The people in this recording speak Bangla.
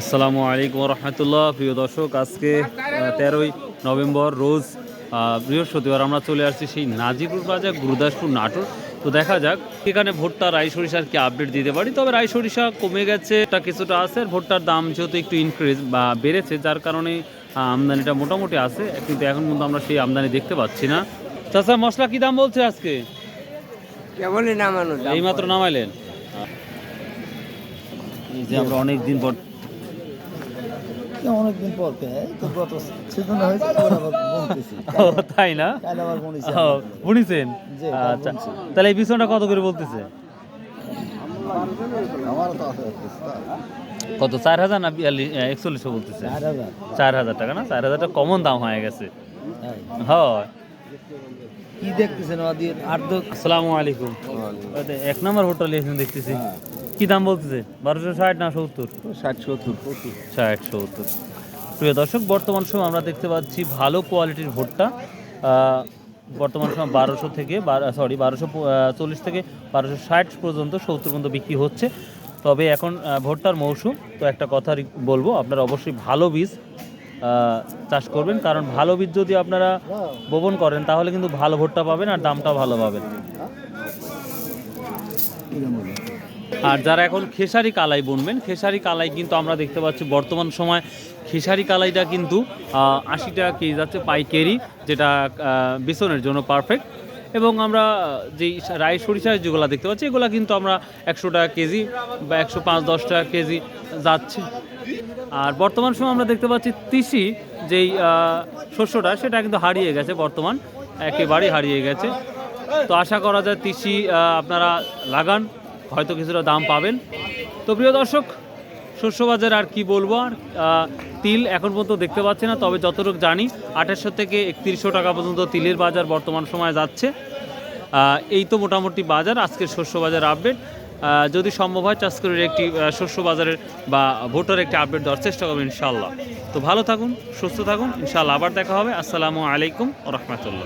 আসসালামু আলাইকুম রহমতুল্লাহ প্রিয় দর্শক আজকে তেরোই নভেম্বর রোজ বৃহস্পতিবার আমরা চলে আসছি সেই নাজিপুর বাজার গুরুদাসপুর নাটোর। তো দেখা যাক এখানে ভুট্টা রাই সরিষার কি আপডেট দিতে পারি। তবে রাই সরিষা কমে গেছে তা কিছুটা আছে। আর ভুট্টার দাম যেহেতু একটু ইনক্রিজ বা বেড়েছে যার কারণে আমদানিটা মোটামুটি আছে। কিন্তু এখন কিন্তু আমরা সেই আমদানি দেখতে পাচ্ছি না। তাছাড়া মশলা কি দাম বলছে আজকে? কেবলই নামানো এই মাত্র নামাইলেন। যে আমরা অনেকদিন পর অনেকদিন পর তো গত সিজন হয়েছে আবার আবার বলতেছি। তাই না? কাল আবার আচ্ছা। তাহলে এই বিছনটা কত করে বলতেছে? কত চার হাজার না বিয়াল্লিশ একচল্লিশশো বলতেছে? চার হাজার। টাকা না? চার হাজারটা কমন দাম হয়ে গেছে। হ্যাঁ। হয়। কি দেখতেছেন আসসালামু আলাইকুম। এক নম্বর হোটেল এখানে দেখতেছি। কি দাম বলতেছে? বারোশো ষাট না সত্তর? ষাট সত্তর ষাট সত্তর। প্রিয় দর্শক বর্তমান সময় আমরা দেখতে পাচ্ছি ভালো কোয়ালিটির ভুট্টা। বর্তমান সময় বারোশো থেকে সরি বারোশো চল্লিশ থেকে বারোশো ষাট পর্যন্ত সত্তর পর্যন্ত বিক্রি হচ্ছে। তবে এখন ভুট্টার মৌসুম তো একটা কথা বলব আপনারা অবশ্যই ভালো বীজ চাষ করবেন। কারণ ভালো বীজ যদি আপনারা বপন করেন তাহলে কিন্তু ভালো ভুট্টা পাবেন আর দামটা ভালো পাবেন। আর যারা এখন খেসারি কালাই বুনবেন, খেসারি কালাই কিন্তু আমরা দেখতে পাচ্ছি বর্তমান সময় খেসারি কালাইটা কিন্তু আশি টাকা কেজি যাচ্ছে পাইকারি, যেটা বেসনের জন্য পারফেক্ট এবং আমরা যেই রাই সরিষা যেগুলো দেখতে পাচ্ছি, এগুলো কিন্তু আমরা একশো টাকা কেজি বা একশো পাঁচ, দশ টাকা কেজি যাচ্ছে। আর বর্তমান সময় আমরা দেখতে পাচ্ছি তিসি যেই শস্যটা, সেটা কিন্তু হারিয়ে গেছে বর্তমান, একেবারেই হারিয়ে গেছে। তো আশা করা যায় তিসি আপনারা লাগান। হয়তো কিছুটা দাম পাবেন। তো প্রিয় দর্শক শস্য বাজার আর কি বলব? আর তিল এখন পর্যন্ত দেখতে পাচ্ছি না, তবে যতটুকু জানি, আঠাশশো থেকে একত্রিশশো টাকা পর্যন্ত তিলের বাজার বর্তমান সময়ে যাচ্ছে। এই তো মোটামুটি বাজার, আজকের শস্য বাজার আপডেট যদি সম্ভব হয়, চাষ করে একটি শস্য বাজারের বা ভোটার একটি আপডেট দেওয়ার চেষ্টা করবেন ইনশাল্লাহ তো ভালো থাকুন, সুস্থ থাকুন ইনশাল্লাহ আবার দেখা হবে। আসসালামু আলাইকুম রহমতুল্লাহ।